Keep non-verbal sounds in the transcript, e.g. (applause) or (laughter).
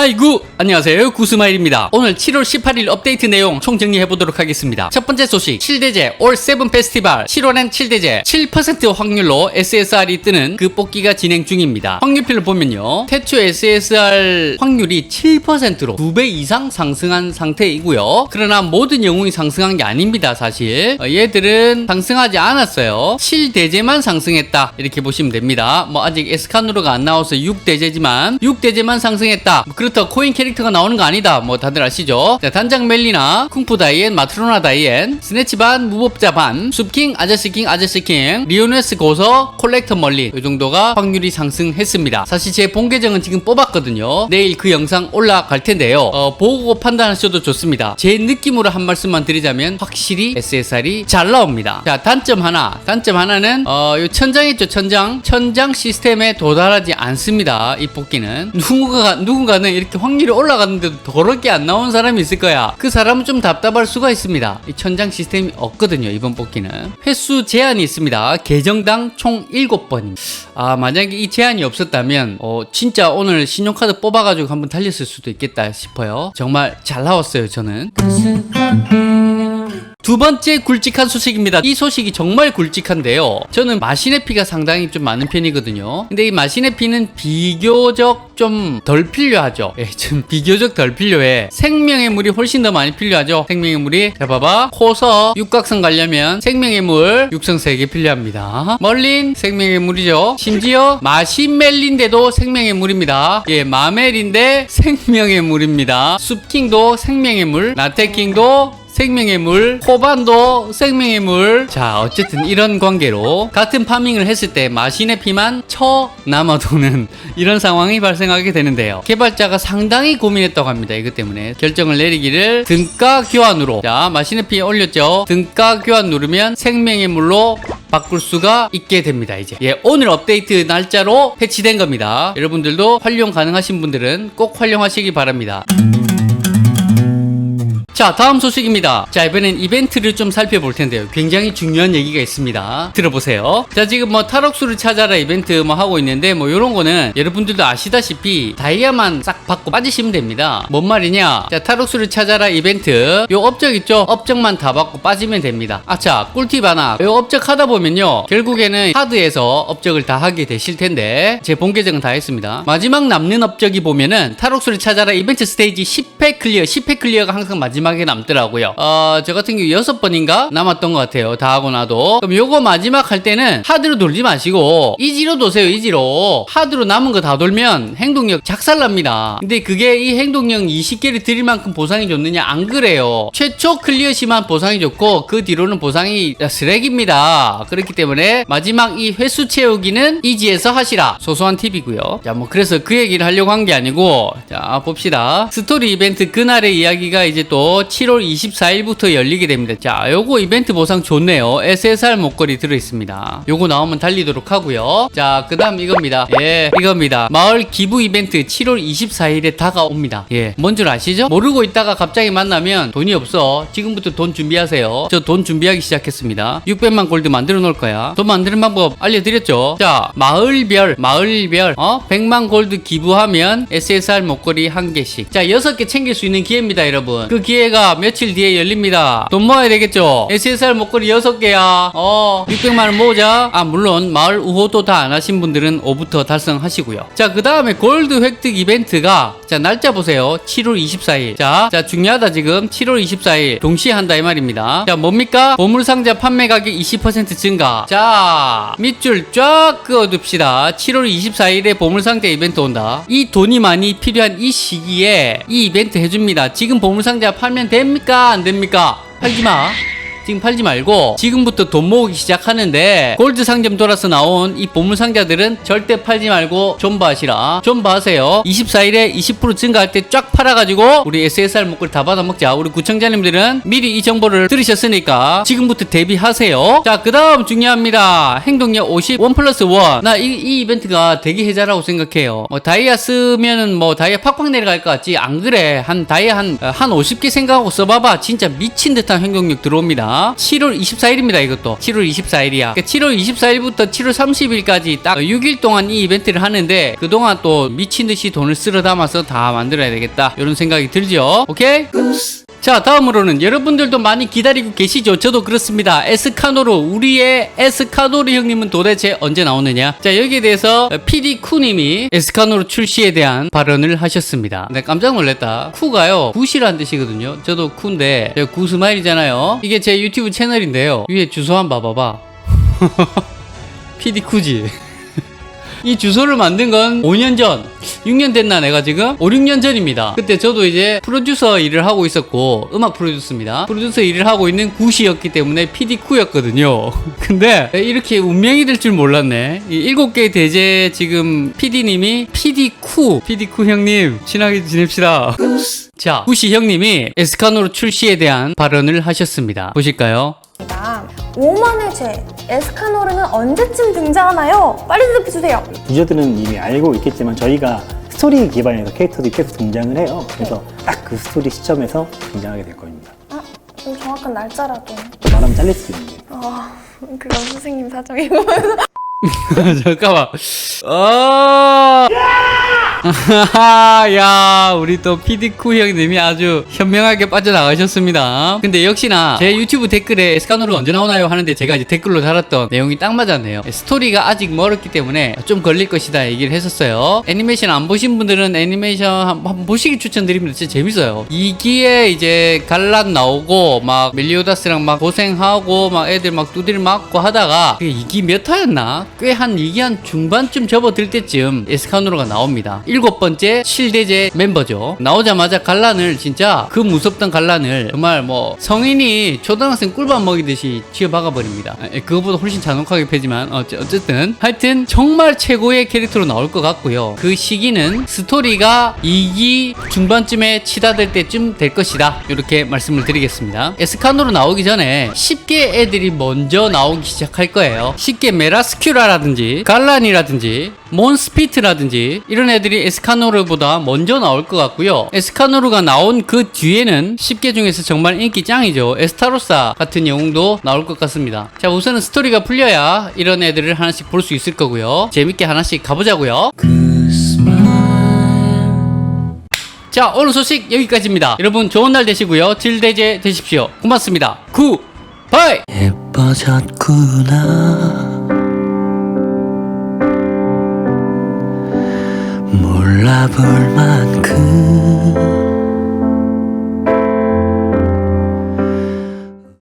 하이구. 안녕하세요. 구스마일입니다. 오늘 7월 18일 업데이트 내용 총정리해 보도록 하겠습니다. 첫 번째 소식. 7대제 올7 페스티벌 7월엔 7대제. 7% 확률로 SSR이 뜨는 그 뽑기가 진행 중입니다. 확률표를 보면요. 태초 SSR 확률이 7%로 2배 이상 상승한 상태이고요. 그러나 모든 영웅이 상승한 게 아닙니다 사실. 어, 얘들은 상승하지 않았어요. 7대제만 상승했다. 이렇게 보시면 됩니다. 뭐 아직 에스카누르가 안 나와서 6대제지만 6대제만 상승했다. 뭐 다고 코인 캐릭터가 나오는 거 아니다. 뭐 다들 아시죠? 자, 단장 멜리나 쿵푸 다이앤 마트로나 다이앤 스네치 반 무법자 반 숲킹 아저씨킹 아저씨킹 리오네스 고서 콜렉터 멀리. 이 정도가 확률이 상승했습니다. 사실 제 본 계정은 지금 뽑았거든요. 내일 그 영상 올라갈 텐데요. 어, 보고 판단하셔도 좋습니다. 제 느낌으로 한 말씀만 드리자면 확실히 SSR이 잘 나옵니다. 자 단점 하나. 단점 하나는 어, 요 천장 있죠 천장. 천장 시스템에 도달하지 않습니다. 이 뽑기는. 누군가 누군가는 이렇게 확률이 올라갔는데도 더럽게 안 나온 사람이 있을 거야. 그 사람은 좀 답답할 수가 있습니다. 이 천장 시스템이 없거든요 이번 뽑기는. 횟수 제한이 있습니다. 계정당 총 7번입니다 아 만약에 이 제한이 없었다면 어, 진짜 오늘 신용카드 뽑아 가지고 한번 달렸을 수도 있겠다 싶어요. 정말 잘 나왔어요 저는 두 번째 굵직한 소식입니다. 이 소식이 정말 굵직한데요. 저는 마신의 피가 상당히 좀 많은 편이거든요. 근데 이 마신의 피는 비교적 좀 덜 필요하죠. 예, 좀 비교적 덜 필요해. 생명의 물이 훨씬 더 많이 필요하죠. 생명의 물이. 자, 봐봐. 코서 육각성 가려면 생명의 물 육성 3개 필요합니다. 멀린 생명의 물이죠. 심지어 마신멜린데도 생명의 물입니다. 예, 마멜인데 생명의 물입니다. 숲킹도 생명의 물, 라테킹도 생명의 물, 호반도 생명의 물. 자, 어쨌든 이런 관계로 같은 파밍을 했을 때 마신의 피만 쳐 남아도는 (laughs) 이런 상황이 발생하게 되는데요. 개발자가 상당히 고민했다고 합니다. 이것 때문에 결정을 내리기를 등가 교환으로. 자, 마신의 피 올렸죠. 등가 교환 누르면 생명의 물로 바꿀 수가 있게 됩니다. 이제 예, 오늘 업데이트 날짜로 패치된 겁니다. 여러분들도 활용 가능하신 분들은 꼭 활용하시기 바랍니다. 자, 다음 소식입니다. 자, 이번엔 이벤트를 좀 살펴볼 텐데요. 굉장히 중요한 얘기가 있습니다. 들어보세요. 자, 지금 뭐 탈옥수를 찾아라 이벤트 뭐 하고 있는데 뭐 요런 거는 여러분들도 아시다시피 다이아만 싹 받고 빠지시면 됩니다. 뭔 말이냐? 자, 탈옥수를 찾아라 이벤트. 요 업적 있죠? 업적만 다 받고 빠지면 됩니다. 아차, 꿀팁 하나. 요 업적 하다 보면요. 결국에는 하드에서 업적을 다 하게 되실 텐데 제 본 계정은 다 했습니다. 마지막 남는 업적이 보면은 탈옥수를 찾아라 이벤트 스테이지 10회 클리어, 10회 클리어가 항상 마지막 에 남더라고요. 어, 저 같은 경우 여섯 번인가 남았던 것 같아요. 다 하고 나도. 그럼 요거 마지막 할 때는 하드로 돌지 마시고 이지로 도세요. 이지로. 하드로 남은 거 다 돌면 행동력 작살납니다. 근데 그게 이 행동력 20개를 드릴 만큼 보상이 좋느냐? 안 그래요. 최초 클리어 시만 보상이 좋고 그 뒤로는 보상이 쓰레기입니다. 그렇기 때문에 마지막 이 횟수 채우기는 이지에서 하시라. 소소한 팁이고요. 자, 뭐 그래서 그 얘기를 하려고 한 게 아니고 자, 봅시다. 스토리 이벤트 그날의 이야기가 이제 또 7월 24일부터 열리게 됩니다. 자, 요거 이벤트 보상 좋네요. SSR 목걸이 들어있습니다. 요거 나오면 달리도록 하고요. 자, 그 다음 이겁니다. 예, 이겁니다. 마을 기부 이벤트 7월 24일에 다가옵니다. 예, 뭔 줄 아시죠? 모르고 있다가 갑자기 만나면 돈이 없어. 지금부터 돈 준비하세요. 저 돈 준비하기 시작했습니다. 600만 골드 만들어 놓을 거야. 돈 만드는 방법 알려드렸죠? 자, 마을별, 마을별, 어? 100만 골드 기부하면 SSR 목걸이 한 개씩. 자, 6개 챙길 수 있는 기회입니다, 여러분. 그 기회 가 며칠 뒤에 열립니다. 돈 모아야 되겠죠? SSR 목걸이 6개야. 어, 600만원 모으자. 아, 물론, 마을 우호도 다 안 하신 분들은 5부터 달성하시고요. 자, 그 다음에 골드 획득 이벤트가, 자, 날짜 보세요. 7월 24일. 자, 자, 중요하다, 지금. 7월 24일. 동시에 한다, 이 말입니다. 자, 뭡니까? 보물상자 판매 가격 20% 증가. 자, 밑줄 쫙 그어둡시다. 7월 24일에 보물상자 이벤트 온다. 이 돈이 많이 필요한 이 시기에 이 이벤트 해줍니다. 지금 보물상자 팔면 됩니까? 안 됩니까? 팔지 마. 지금 팔지 말고 지금부터 돈 모으기 시작하는데 골드 상점 돌아서 나온 이 보물 상자들은 절대 팔지 말고 존버하시라. 존버하세요. 24일에 20% 증가할 때 쫙 팔아가지고 우리 SSR 목걸 다 받아먹자. 우리 구청자님들은 미리 이 정보를 들으셨으니까 지금부터 대비하세요. 자 그 다음 중요합니다. 행동력 50 1 플러스 1 나 이, 이 이벤트가 되게 해자라고 생각해요. 뭐 다이아 쓰면은 뭐 다이아 팍팍 내려갈 것 같지? 안 그래. 한 다이아 한, 한 50개 생각하고 써봐봐. 진짜 미친 듯한 행동력 들어옵니다 있습니다. 7월 24일입니다. 이것도 7월 24일이야. 그러니까 7월 24일부터 7월 30일까지 딱 6일 동안 이 이벤트를 하는데 그동안 또 미친 듯이 돈을 쓸어 담아서 다 만들어야 되겠다. 이런 생각이 들죠. 오케이? 자 다음으로는 여러분들도 많이 기다리고 계시죠? 저도 그렇습니다. 에스카노르 우리의 에스카노르 형님은 도대체 언제 나오느냐? 자 여기에 대해서 PD 쿠님이 에스카노르 출시에 대한 발언을 하셨습니다. 네 깜짝 놀랐다. 쿠가요 굿이란 뜻이거든요. 저도 쿠인데 구스마일이잖아요. 이게 제 유튜브 채널인데요. 위에 주소 한번 봐봐봐. (laughs) PD 쿠지 이 주소를 만든 건 5년 전, 6년 됐나 내가 지금? 5, 6년 전입니다. 그때 저도 이제 프로듀서 일을 하고 있었고 음악 프로듀서입니다. 프로듀서 일을 하고 있는 구시였기 때문에 PD쿠였거든요. (laughs) 근데 이렇게 운명이 될 줄 몰랐네. 이 7개 대제 지금 PD님이 PD쿠, PD쿠 형님 친하게 지냅시다. 자, 구시 형님이 에스카노르 출시에 대한 발언을 하셨습니다. 보실까요? 5만의 죄 에스카노르는 언제쯤 등장하나요? 빨리 대답해주세요. 유저들은 이미 알고 있겠지만 저희가 스토리 기반에서 캐릭터들이 계속 등장을 해요. 그래서 딱 그 스토리 시점에서 등장하게 될 겁니다. 아, 좀 정확한 날짜라도. 말하면 잘릴 수 있는. 아, 그건 선생님 사정이고. (laughs) (laughs) 잠깐만. 어. (laughs) 야, 우리 또 피디쿠 형님이 아주 현명하게 빠져나가셨습니다. 근데 역시나 제 유튜브 댓글에 에스카노르 언제 나오나요? 하는데 제가 이제 댓글로 달았던 내용이 딱 맞았네요. 스토리가 아직 멀었기 때문에 좀 걸릴 것이다 얘기를 했었어요. 애니메이션 안 보신 분들은 애니메이션 한번 보시기 추천드립니다. 진짜 재밌어요. 2기에 이제 갈란 나오고 막 멜리오다스랑 막 고생하고 막 애들 막 두드려 맞고 하다가 그게 2기 몇 화였나? 꽤 한 2기 한 중반쯤 접어들 때쯤 에스카노르가 나옵니다. 일곱 번째 7대제 멤버죠. 나오자마자 갈란을 진짜 그 무섭던 갈란을 정말 뭐 성인이 초등학생 꿀밥 먹이듯이 쥐어박아 버립니다. 그거보다 훨씬 잔혹하게 패지만 어쨌든 하여튼 정말 최고의 캐릭터로 나올 것 같고요. 그 시기는 스토리가 2기 중반쯤에 치닫을 때쯤 될 것이다. 이렇게 말씀을 드리겠습니다. 에스카노로 나오기 전에 쉽게 애들이 먼저 나오기 시작할 거예요. 쉽게 메라스큐 라라든지 갈란이라든지 몬스피트라든지 이런 애들이 에스카노르보다 먼저 나올 것 같고요. 에스카노르가 나온 그 뒤에는 10개 중에서 정말 인기 짱이죠. 에스타로사 같은 영웅도 나올 것 같습니다. 자, 우선은 스토리가 풀려야 이런 애들을 하나씩 볼 수 있을 거고요. 재밌게 하나씩 가보자고요. 자, 오늘 소식 여기까지입니다. 여러분 좋은 날 되시고요. 질대제 되십시오. 고맙습니다. 구, 바이! 예뻐졌구나 몰라볼 만큼